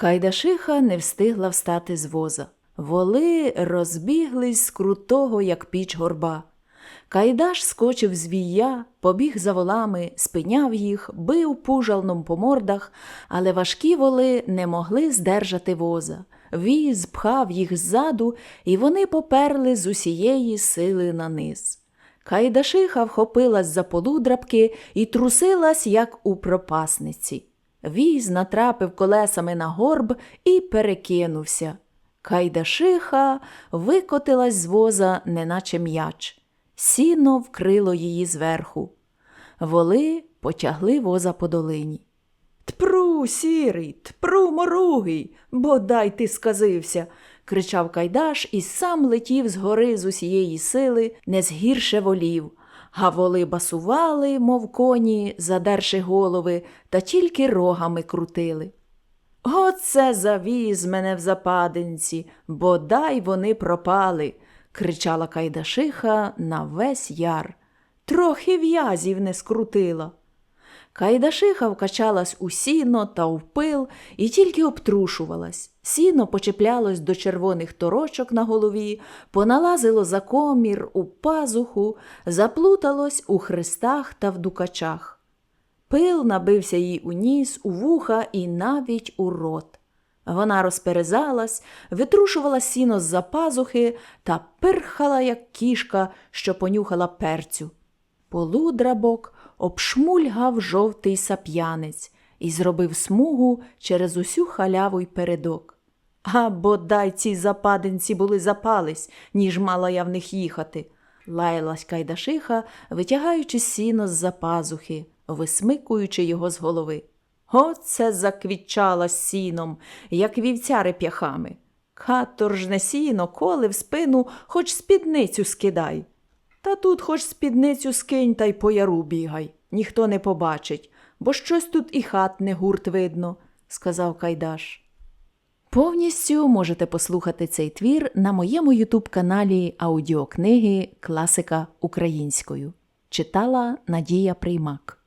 Кайдашиха не встигла встати з воза. Воли розбіглись з крутого, як піч горба. Кайдаш скочив з вія, побіг за волами, спиняв їх, бив пужалном по мордах, але важкі воли не могли здержати воза. Віз пхав їх ззаду, і вони поперли з усієї сили на низ. Кайдашиха вхопилась за полудрабки і трусилась, як у пропасниці. Віз натрапив колесами на горб і перекинувся. Кайдашиха викотилась з воза, неначе м'яч. Сіно вкрило її зверху. Воли потягли воза по долині. Тпру, сірий, тпру, моругий, бодай ти сказився. кричав Кайдаш і сам летів з гори з усієї сили, не згірше волів. А воли басували, мов коні, задерши голови, та тільки рогами крутили. Оце завіз мене в западинці, бодай вони пропали, кричала Кайдашиха на весь яр. Трохи в'язів не скрутила. Кайдашиха вкачалась у сіно та в пил і тільки обтрушувалась. Сіно почеплялось до червоних торочок на голові, поналазило за комір у пазуху, заплуталось у хрестах та в дукачах. Пил набився їй у ніс, у вуха і навіть у рот. Вона розперезалась, витрушувала сіно з-за пазухи та пирхала, як кішка, що понюхала перцю. Полудрабок обшмульгав жовтий сап'янець і зробив смугу через усю халяву й передок. А бодай ці западинці були запались, ніж мала я в них їхати, лаялась Кайдашиха, витягаючи сіно з-за пазухи, висмикуючи його з голови. Оце заквітчала сіном, як вівця реп'яхами. Каторжне сіно, коли в спину, хоч спідницю скидай. Та тут хоч спідницю скинь та й по яру бігай, ніхто не побачить, бо щось тут і хат не гурт видно, сказав Кайдаш. Повністю можете послухати цей твір на моєму ютуб-каналі аудіокниги Класика українською. Читала Надія Приймак.